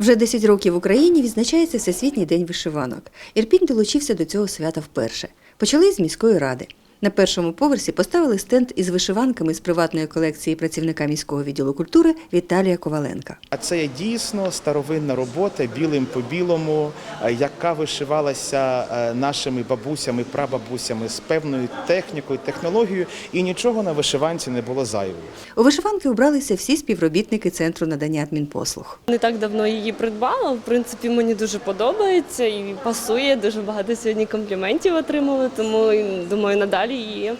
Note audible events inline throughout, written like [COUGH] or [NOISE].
Вже 10 років в Україні відзначається Всесвітній день вишиванок. Ірпінь долучився до цього свята вперше. Почали з міської ради. На першому поверсі поставили стенд із вишиванками з приватної колекції працівника міського відділу культури Віталія Коваленка. А це дійсно старовинна робота білим по білому, е, яка вишивалася е, нашими бабусями, прабабусями з певною технікою, технологією, і нічого на вишиванці не було зайвого. У вишиванки убралися всі співробітники центру надання адмінпослуг. Не так давно її придбала. В принципі, мені дуже подобається і пасує. Дуже багато сьогодні компліментів отримали, тому думаю, надалі її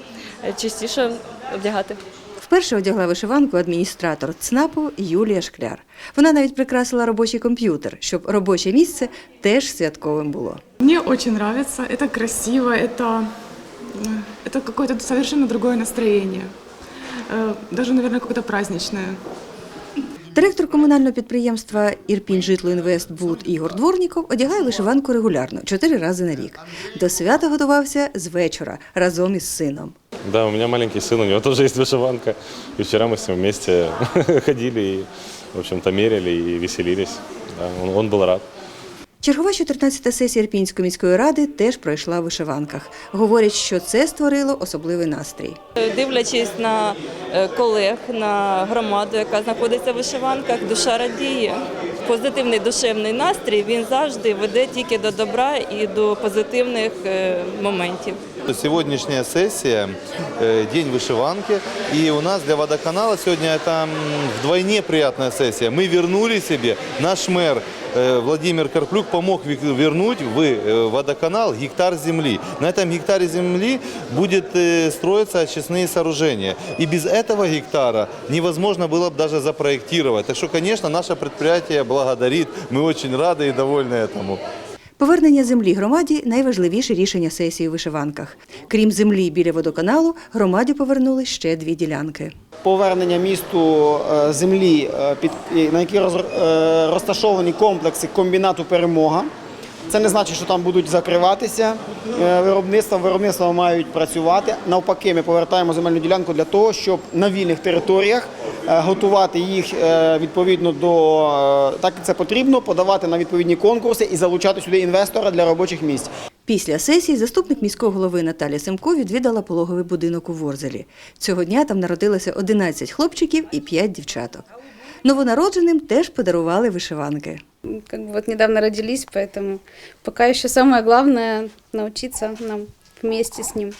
частіше вдягати. Вперше одягла вишиванку адміністратор ЦНАПу Юлія Шкляр. Вона навіть прикрасила робочий комп'ютер, щоб робоче місце теж святковим було. Мне очень нравится, это красиво, это, э, это какое-то совершенно другое настроение. Э, Даже, наверное, какое-то праздничное. Директор комунального підприємства Ірпінь Житлоінвест Буд Ігор Дворніков одягає вишиванку регулярно, чотири рази на рік. До свята готувався з вечора разом із сином. Да, у меня маленький сын, у него тоже есть вышиванка. И вчера мы с ним вместе [LAUGHS] ходили и, в общем-то, мерили и веселились. Да, он, он был рад. Чергова 14-та сесія Ірпінської міської ради теж пройшла в вишиванках. Говорять, що це створило особливий настрій. Дивлячись на е, колег, на громаду, яка знаходиться в вишиванках, душа радіє. Позитивний душевний настрій він завжди веде тільки до добра і до позитивних е, моментів. Сегодняшняя сессия, э, день вышиванки, и у нас для водоканала сегодня это м, вдвойне приятная сессия. Мы вернули себе, наш мэр э, Владимир Карплюк помог ве- вернуть в э, водоканал гектар земли. На этом гектаре земли будет э, строиться очистные сооружения. И без этого гектара невозможно было бы даже запроектировать. Так что, конечно, наше предприятие благодарит. Мы очень рады и довольны этому. Повернення землі громаді найважливіше рішення сесії у вишиванках. Крім землі біля водоканалу, громаді повернули ще дві ділянки. повернення місту е, землі, е, на якій е, розташовані комплекси комбінату перемога. Це не значить, що там будуть закриватися виробництва. Виробництва мають працювати. Навпаки, ми повертаємо земельну ділянку для того, щоб на вільних територіях готувати їх е, відповідно до е, так, як це потрібно, подавати на відповідні конкурси і залучати сюди інвестора для робочих місць. Після сесії заступник міського голови Наталя Семко відвідала пологовий будинок у Ворзелі. Цього дня там народилося 11 хлопчиків і 5 дівчаток. Новонародженим теж подарували вишиванки. как бы вот недавно родились, поэтому пока еще самое главное научиться нам вместе с ним э,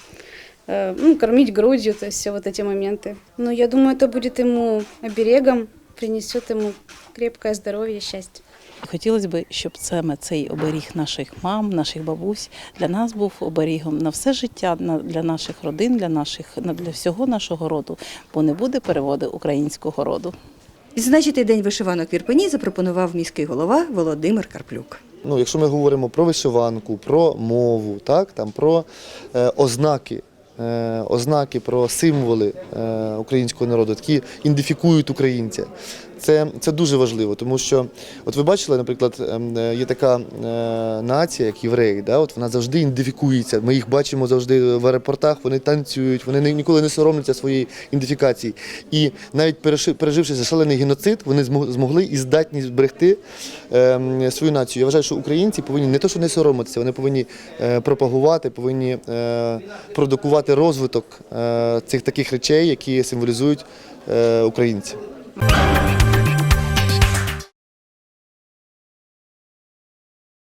ну, кормить грудью, то есть все вот эти моменты. Но я думаю, это будет ему оберегом, принесет ему крепкое здоровье, счастье. Хотілося б, щоб саме цей оберіг наших мам, наших бабусь для нас був оберігом на все життя, на- для наших родин, для наших на- для всього нашого роду, бо не буде переводу українського роду. Відзначити день вишиванок в Ірпені запропонував міський голова Володимир Карплюк. ну, якщо ми говоримо про вишиванку, про мову, так, там, про е, ознаки, е, ознаки, про символи е, українського народу, які ідентифікують українця. Це, це дуже важливо, тому що, от ви бачили, наприклад, ем, е, є така е, нація, як євреї, да, от вона завжди ідентифікується. Ми їх бачимо завжди в аеропортах, вони танцюють, вони ні- ніколи не соромляться своєї ідентифікації. І навіть переживши шалений геноцид, вони змо- змогли і здатні зберегти ем, свою націю. Я вважаю, що українці повинні не то, що не соромитися, вони повинні е, пропагувати, повинні продукувати розвиток цих таких речей, які символізують українців.